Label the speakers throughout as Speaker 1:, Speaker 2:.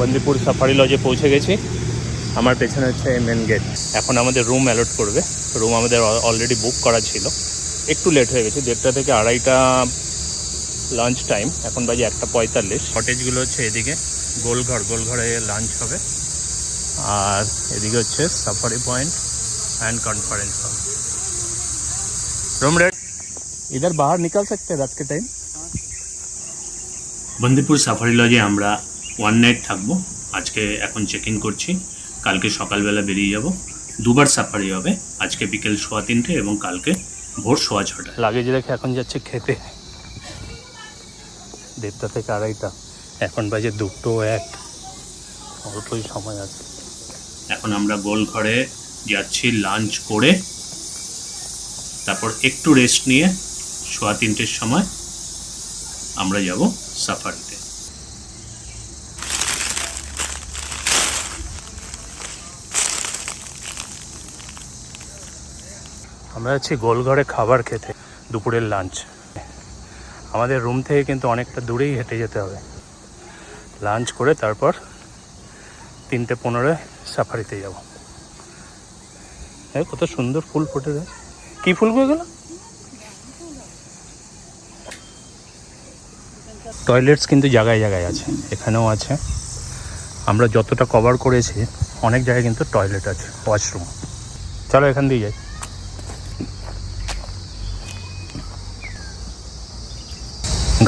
Speaker 1: Bandipur safari লজে পৌঁছে গেছি আমার পেছনে হচ্ছে মেন গেট এখন আমাদের রুম অ্যালট করবে রুম আমাদের অলরেডি বুক করা ছিল একটু লেট হয়ে গেছে দেড়টা থেকে আড়াইটা লাঞ্চ টাইম এখন বাজে একটা পঁয়তাল্লিশ কটেজগুলো হচ্ছে এদিকে গোলঘর গোলঘরে লাঞ্চ হবে আর এদিকে হচ্ছে safari point and conference hall room red इधर बाहर निकल सकते हैं रात के टाइम বন্দিপুর সাফারি লজে আমরা ওয়ান নাইট থাকব। আজকে এখন চেক ইন করছি। কালকে সকালবেলা বেরিয়ে যাব। দুবার সাফারি হবে। আজকে বিকেল সোয়া তিনটে এবং কালকে ভোর সোয়া ছটা। লাগেজ রেখে এখন যাচ্ছে খেতে। দেড়টা থেকে আড়াইটা। এখন বাজে দুটো এক। অল্পই সময় আছে। এখন আমরা গোল ঘরে যাচ্ছি লাঞ্চ করে। তারপর একটু রেস্ট নিয়ে সোয়া তিনটের সময় আমরা যাব সাফারিতে আমরা যাচ্ছি গোলঘরে খাবার খেতে, দুপুরের লাঞ্চ আমাদের রুম থেকে কিন্তু অনেকটা দূরেই হেঁটে যেতে হবে। লাঞ্চ করে তারপর তিনটে পনেরোয় সাফারিতে যাব। হ্যাঁ কত সুন্দর ফুল ফুটে দেয় কী ফুল গেল টয়লেটস কিন্তু জায়গায় জায়গায় আছে, এখানেও আছে। আমরা যতটা কভার করেছি, অনেক জায়গায় কিন্তু টয়লেট আছে ওয়াশরুম চলো এখান দিয়ে যাই।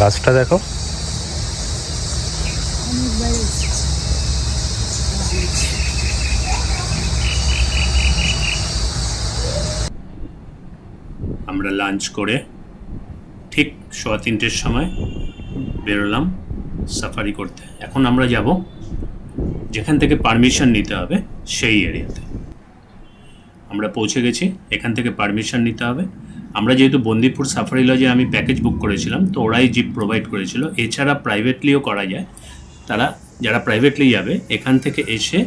Speaker 1: গাছটা দেখো। আমরা লাঞ্চ করে ঠিক সোয়া তিনটের সময় বেরোলাম সাফারি করতে। এখন আমরা যাব যেখান থেকে পারমিশন নিতে হবে সেই এরিয়াতে আমরা পৌঁছে গেছি, এখান থেকে পারমিশন নিতে হবে। আমরা যেহেতু বন্দিপুর সাফারি লজে আমি প্যাকেজ বুক করেছিলাম তো ওরাই জিপ প্রোভাইড করেছিল। এছাড়া প্রাইভেটলিও করা যায়। তারা যারা প্রাইভেটলি যাবে এখান থেকে এসে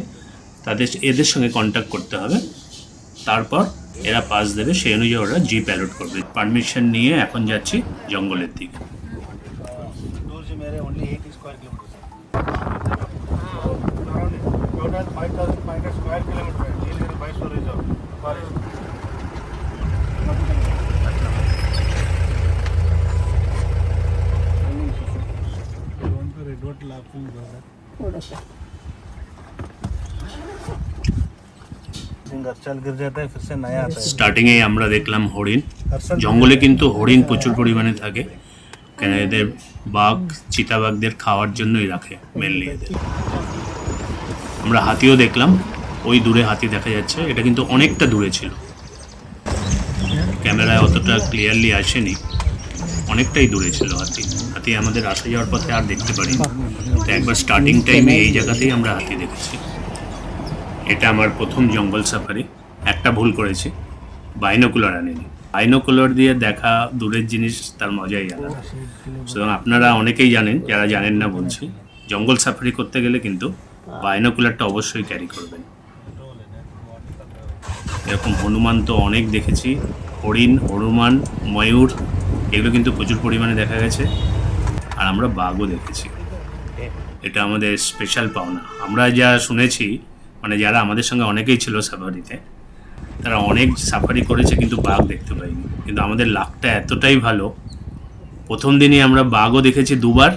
Speaker 1: তাদের এদের সঙ্গে কন্ট্যাক্ট করতে হবে। তারপর এরা পাস দেবে সেই অনুযায়ী ওরা জিপ অ্যালোট করবে। পারমিশন নিয়ে এখন যাচ্ছি জঙ্গলের দিকে।
Speaker 2: Thank you. से नया आता है
Speaker 1: স্টার্টিংয়ে আমরা দেখলাম হরিণ
Speaker 2: हर्षल
Speaker 1: জঙ্গলে কিন্তু হরিণ প্রচুর পরিমাণে থাকে কেন এদের বাঘ চিতাবাঘদের খাওয়ার জন্যই রাখে মেনলি এদের আমরা হাতিও দেখলাম ওই দূরে হাতি দেখা যাচ্ছে এটা কিন্তু অনেকটা দূরে ছিল ক্যামেরায় অতটা ক্লিয়ারলি আসেনি অনেকটাই দূরে ছিল হাতি হাতি আমাদের আসা যাওয়ার পথে আর দেখতে পারি তো একবার স্টার্টিং টাইমে এই জায়গাতেই আমরা হাতি দেখেছি। এটা আমার প্রথম জঙ্গল সাফারি একটা ভুল করেছি। বাইনোকুলার আনিনি। বাইনোকুলার দিয়ে দেখা দূরের জিনিস, তার মজাই আলাদা। সুতরাং আপনারা অনেকেই জানেন, যারা জানেন না বলছি, জঙ্গল সাফারি করতে গেলে কিন্তু বাইনোকুলারটা অবশ্যই ক্যারি করবেন। এরকম হনুমান তো অনেক দেখেছি। হরিণ, হনুমান, ময়ূর, এগুলো কিন্তু প্রচুর পরিমাণে দেখা গেছে। আর আমরা বাঘও দেখেছি। এটা আমাদের স্পেশাল পাওনা। আমরা যা শুনেছি মানে যারা আমাদের সঙ্গে অনেকেই ছিল সাফারিতে তারা অনেক সাফারি করেছে কিন্তু বাঘ দেখতে পাইনি। কিন্তু আমাদের লাকটা এতটাই ভালো প্রথম দিনই আমরা বাঘও দেখেছি দুবার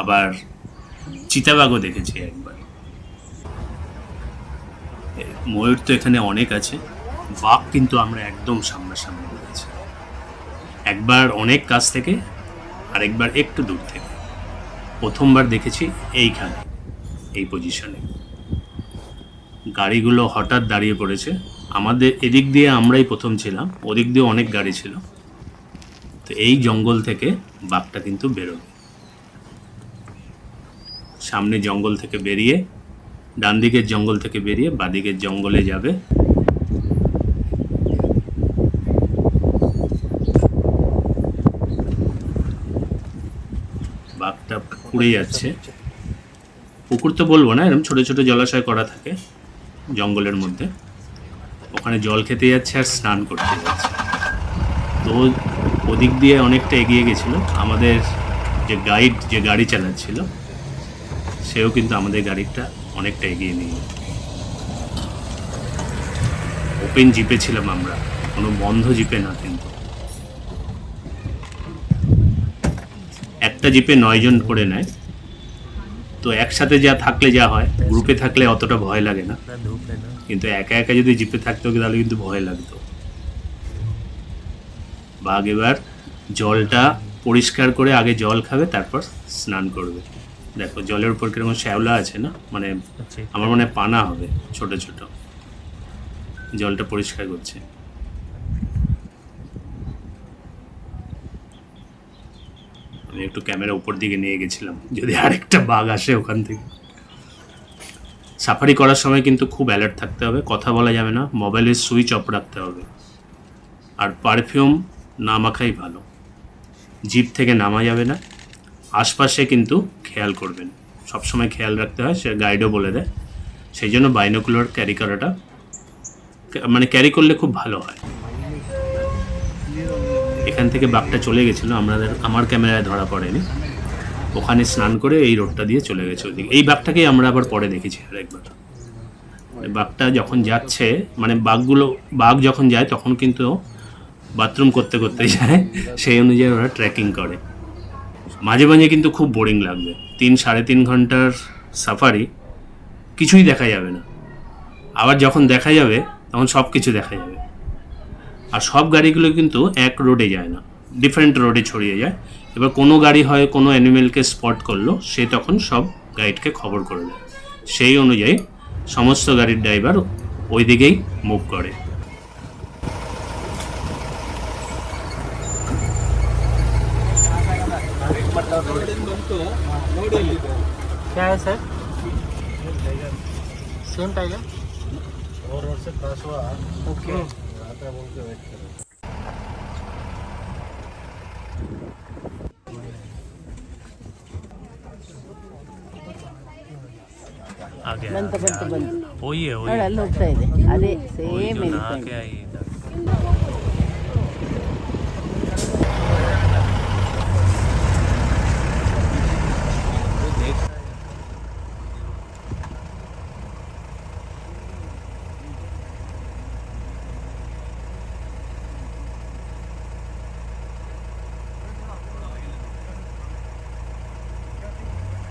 Speaker 1: আবার চিতাবাঘও দেখেছি একবার। ময়ূর তো এখানে অনেক আছে বাঘ কিন্তু আমরা একদম সামনাসামনি দেখেছি। একবার অনেক কাছ থেকে আরেকবার একটু দূর থেকে। প্রথমবার দেখেছি এইখানে, এই পজিশনে গাড়িগুলো হঠাৎ দাঁড়িয়ে পড়েছে। আমাদের এদিক দিয়ে আমরাই প্রথম ছিলাম, ওদিক দিয়ে অনেক গাড়ি ছিল। তো এই জঙ্গল থেকে বাঘটা কিন্তু বেরোবে। সামনে জঙ্গল থেকে বেরিয়ে ডান দিকের জঙ্গল থেকে বেরিয়ে বাঁদিকের জঙ্গলে যাবে। পুড়ে যাচ্ছে। পুকুর তো বলব না এরকম ছোটো ছোটো জলাশয় করা থাকে জঙ্গলের মধ্যে। ওখানে জল খেতে যাচ্ছে আর স্নান করতে যাচ্ছে। তো ওদিক দিয়ে অনেকটা এগিয়ে গেছিল। আমাদের যে গাইড, যে গাড়ি চালাচ্ছিল, সেও কিন্তু আমাদের গাড়িটা অনেকটা এগিয়ে নিয়ে ওপেন জিপে ছিলাম আমরা, কোনো বন্ধ জিপে না কিন্তু। একটা জিপে নয়জন করে নেয়। তো একসাথে যা থাকলে যা হয় গ্রুপে থাকলে অতটা ভয় লাগে না। কিন্তু একা একা যদি জিপে থাকতো তাহলে কিন্তু ভয় লাগতো। বাঘ এবার জলটা পরিষ্কার করে আগে জল খাবে তারপর স্নান করবে। দেখো জলের উপর কীরকম শ্যাওলা আছে না? মানে আমার মনে পানা হবে ছোট ছোট। জলটা পরিষ্কার করছে। আমি একটু ক্যামেরা উপর দিকে নিয়ে গেছিলাম। যদি আরেকটা বাঘ আসে ওখান থেকে। সাফারি করার সময় কিন্তু খুব অ্যালার্ট থাকতে হবে, কথা বলা যাবে না মোবাইলের সুইচ অফ রাখতে হবে। আর পারফিউম না মাখাই ভালো। জিপ থেকে নামা যাবে না। আশপাশে কিন্তু খেয়াল করবেন। সবসময় খেয়াল রাখতে হয়, সে গাইডও বলে দেয়। সেই জন্য বাইনোকুলার ক্যারি করাটা মানে ক্যারি করলে খুব ভালো হয়। এখান থেকে বাঘটা চলে গেছিল, আমাদের, আমার ক্যামেরায় ধরা পড়েনি। ওখানে স্নান করে এই রোডটা দিয়ে চলে গেছে ওদিকে এই বাঘটাকেই আমরা আবার পরে দেখেছি আরেকবার। মানে বাঘটা যখন যাচ্ছে মানে বাঘগুলো, বাঘ যখন যায় তখন কিন্তু বাথরুম করতে করতে যায়, সেই অনুযায়ী ওরা ট্রেকিং করে। মাঝে মাঝে কিন্তু খুব বোরিং লাগবে। তিন, সাড়ে তিন ঘণ্টার সাফারি কিছুই দেখা যাবে না। আবার যখন দেখা যাবে, তখন সব কিছু দেখা যাবে। আর সব গাড়িগুলো কিন্তু এক রোডে যায় না ডিফারেন্ট রোডে ছড়িয়ে যায় এবার কোনো গাড়ি হয় কোনো অ্যানিমেলকে স্পট করলো সে তখন সব গাইডকে খবর করে দেয় সেই অনুযায়ী সমস্ত গাড়ির ড্রাইভার ওই দিকেই মুভ করে
Speaker 3: क्या है सर सेम टाइगर
Speaker 2: और रोड से क्रॉस हुआ
Speaker 3: ओके
Speaker 2: কথা বলতে
Speaker 1: হচ্ছে
Speaker 4: ಬಂತು ಬಂತು ಬಂತು. ಹೋಗ್ತಾ ಇದೆ. ಅದೇ ಸೇಮ್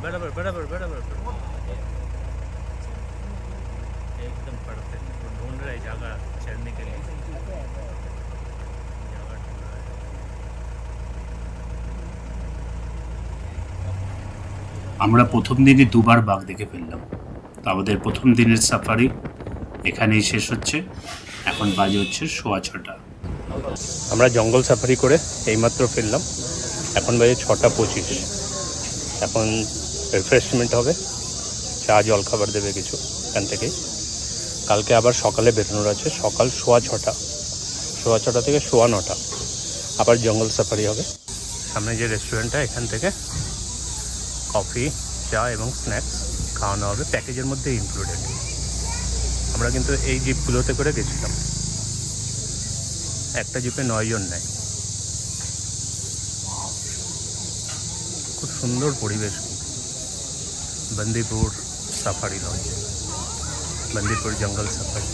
Speaker 1: बराबर बराबर बराबर एकदम परफेक्ट वो ढूंढ रहे जगह चढ़ने के लिए जगह ढूंढ रहा है। আমরা প্রথম দিনই দুবার বাঘ দেখে ফেললাম তো আমাদের প্রথম দিনের সাফারি এখানেই শেষ হচ্ছে এখন বাজে হচ্ছে সোয়া ছটা আমরা জঙ্গল সাফারি করে এইমাত্র ফিরলাম এখন বাজে ছটা পঁচিশ এখন রিফ্রেশমেন্ট হবে। চা, জল খাবার দেবে কিছু এখান থেকে কালকে আবার সকালে বেরোনোর আছে। সকাল সোয়া ছটা। সোয়া ছটা থেকে সোয়া নটা। আবার জঙ্গল সাফারি হবে। সামনে যে রেস্টুরেন্টটা এখান থেকে কফি চা এবং স্ন্যাক্স খাওয়ানো হবে। প্যাকেজের মধ্যে ইনক্লুডেড আমরা কিন্তু এই জিপগুলোতে করে গেছিলাম। একটা জিপে নয়জন নেয়। খুব সুন্দর পরিবেশ। বন্দিপুর সাফারি লঞ্চ বন্দিপুর জঙ্গল সাফারি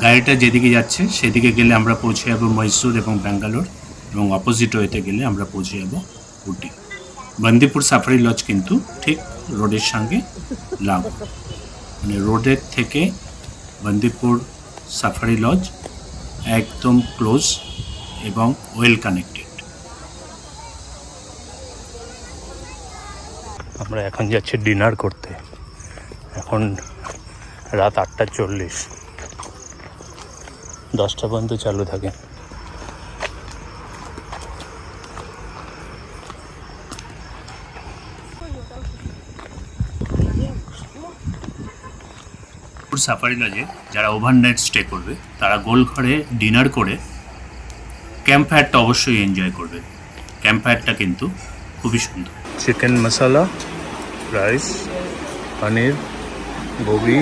Speaker 1: গাড়িটা যেদিকে যাচ্ছে, সেদিকে গেলে আমরা পৌঁছে যাব মহীশূর এবং ব্যাঙ্গালোর এবং অপোজিট ওয়েতে গেলে আমরা পৌঁছে যাব উটি বন্দিপুর সাফারি লজ কিন্তু ঠিক রোডের সঙ্গে লাগু মানে রোডের থেকে বন্দিপুর সাফারি লজ একদম ক্লোজ এবং ওয়েল কানেক্টেড আমরা এখন যাচ্ছি ডিনার করতে। এখন রাত আটটা চল্লিশ। দশটা পর্যন্ত চালু থাকে। সাফারি লজে যারা ওভারনাইট স্টে করবে, তারা গোল ঘরে ডিনার করে ক্যাম্প ফায়ারটা অবশ্যই এনজয় করবে। ক্যাম্প ফায়ারটা কিন্তু খুবই সুন্দর। চিকেন মশলা রাইস পনির গোবি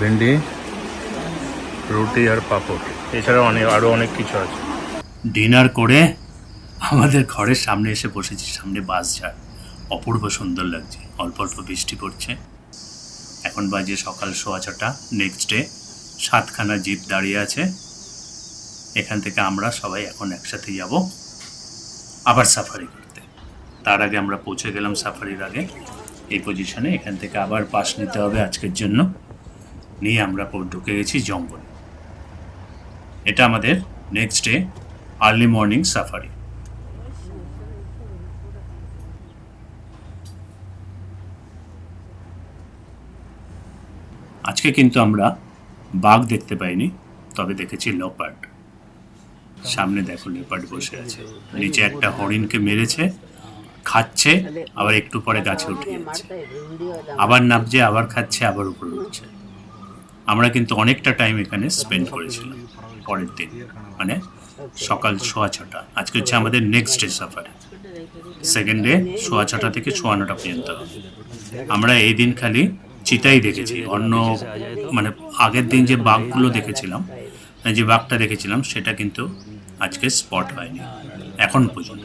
Speaker 1: ভেন্ডি, রুটি আর পাঁপড়। এছাড়াও অনেক আরও অনেক কিছু আছে। ডিনার করে আমাদের ঘরের সামনে এসে বসেছি, সামনে বাস যায়। অপূর্ব সুন্দর লাগছে, অল্প অল্প বৃষ্টি পড়ছে। এখন বাজে সকাল সোয়া ছটা নেক্সট ডে সাতখানা জিপ দাঁড়িয়ে আছে। এখান থেকে আমরা সবাই এখন একসাথে যাব, আবার সাফারি করতে। তার আগে আমরা পৌঁছে গেলাম সাফারির আগে। এই পজিশনে এখান থেকে আবার পাস নিতে হবে আজকের জন্য। নিয়ে আমরা ঢুকে গেছি জঙ্গলে। এটা আমাদের next day early morning safari আজকে কিন্তু আমরা বাঘ দেখতে পাইনি তবে দেখেছি লেপার্ড সামনে দেখো লেপার্ড বসে আছে। নিচে একটা হরিণকে মেরেছে। খাচ্ছে আবার একটু পরে গাছে উঠে যাচ্ছে। আবার নাবছে আবার খাচ্ছে আবার উপরে উঠছে। আমরা কিন্তু অনেকটা টাইম এখানে স্পেন্ড করেছিলাম পরের দিন। মানে সকাল সোয়া ছটা। আজকে হচ্ছে আমাদের next day safari second day সোয়া ছটা থেকে সোয়া নটা পর্যন্ত। আমরা এই দিন খালি চিতাই দেখেছি। অন্য মানে আগের দিন যে বাঘগুলো দেখেছিলাম মানে যে বাঘটা দেখেছিলাম সেটা কিন্তু আজকে স্পট হয়নি। এখন পর্যন্ত।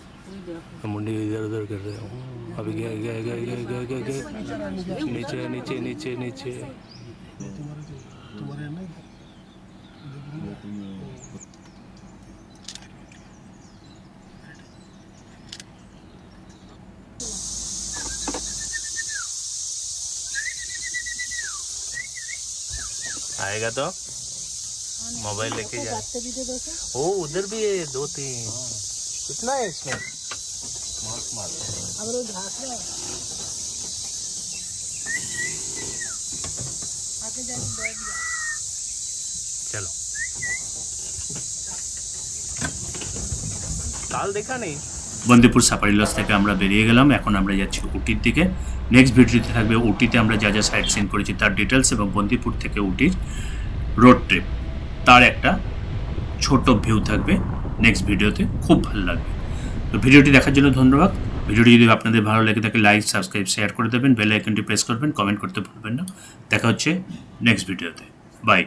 Speaker 3: मुंडी इधर उधर कर रहे हो। अभी गया गया गया गया गया गया गया नीचे नीचे नीचे नीचे। आएगा तो? मोबाइल लेके जाए ओ उधर भी है दो तीन। कितना है इसमें? আবার ওই দেখা নেই?
Speaker 1: বন্দিপুর সাফারি লজ থেকে আমরা বেরিয়ে গেলাম। এখন আমরা যাচ্ছি উটির দিকে। নেক্সট ভিডিওতে থাকবে উটিতে আমরা যা যা সাইট সিন করেছি তার ডিটেলস এবং বন্দিপুর থেকে উটির রোড ট্রিপ তার একটা ছোট ভিউ থাকবে। নেক্সট ভিডিওতে খুব ভালো লাগবে। তো ভিডিওটি দেখার জন্য ধন্যবাদ। ভিডিওটি যদি আপনাদের ভালো লেগে থাকে লাইক সাবস্ক্রাইব শেয়ার করে দেবেন বেল আইকনটি প্রেস করবেন কমেন্ট করতে ভুলবেন না। দেখা হচ্ছে নেক্সট ভিডিওতে। বাই